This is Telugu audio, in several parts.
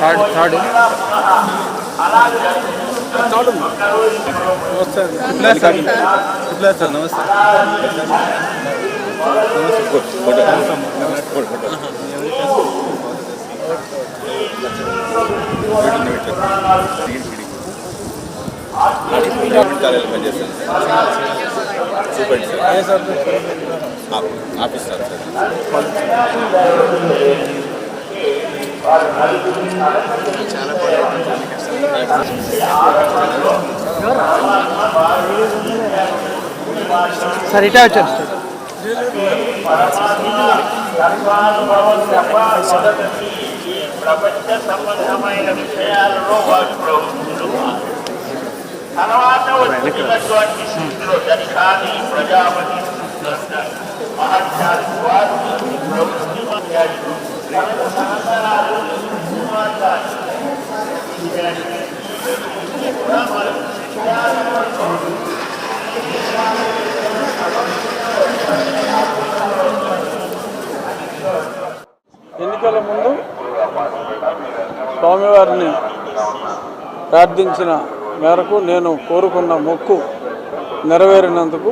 Third third namaste sir namaste ఏ sir office sir సార్ ఇటే వచ్చారు సార్ ప్రపంచ సంబంధమైన విషయాలలో వారు ప్రవృత్తులు తర్వాత వచ్చినటువంటి స్థితిలో దర్శాని ప్రజాపతి ఎన్నికల ముందు స్వామివారిని ప్రార్థించిన మేరకు నేను కోరుకున్న మొక్కు నెరవేరినందుకు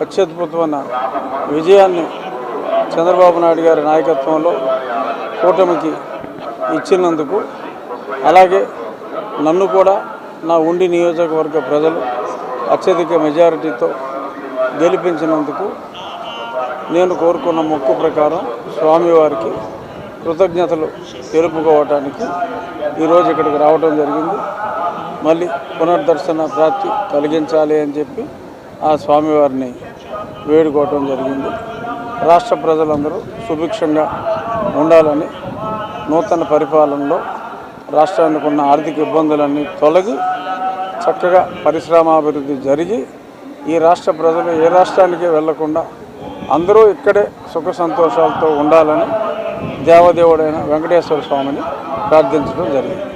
అత్యద్భుతమైన విజయాన్ని చంద్రబాబు నాయుడు గారి నాయకత్వంలో కూటమికి ఇచ్చినందుకు అలాగే నన్ను కూడా నా ఉండి నియోజకవర్గ ప్రజలు అత్యధిక మెజారిటీతో గెలిపించినందుకు నేను కోరుకున్న మొక్కు ప్రకారం స్వామివారికి కృతజ్ఞతలు తెలుపుకోవటానికి ఈరోజు ఇక్కడికి రావడం జరిగింది. మళ్ళీ పునర్దర్శన ప్రాప్తి కలిగించాలి అని చెప్పి ఆ స్వామివారిని వేడుకోవటం జరిగింది. రాష్ట్ర ప్రజలందరూ సుభిక్షంగా ఉండాలని నూతన పరిపాలనలో రాష్ట్రానికి ఉన్న ఆర్థిక ఇబ్బందులన్నీ తొలగి చక్కగా పరిశ్రమాభివృద్ధి జరిగి ఈ రాష్ట్ర ప్రజలు ఏ రాష్ట్రానికి వెళ్ళకుండా అందరూ ఇక్కడే సుఖ సంతోషాలతో ఉండాలని దేవదేవుడైన వెంకటేశ్వర స్వామిని ప్రార్థించడం జరిగింది.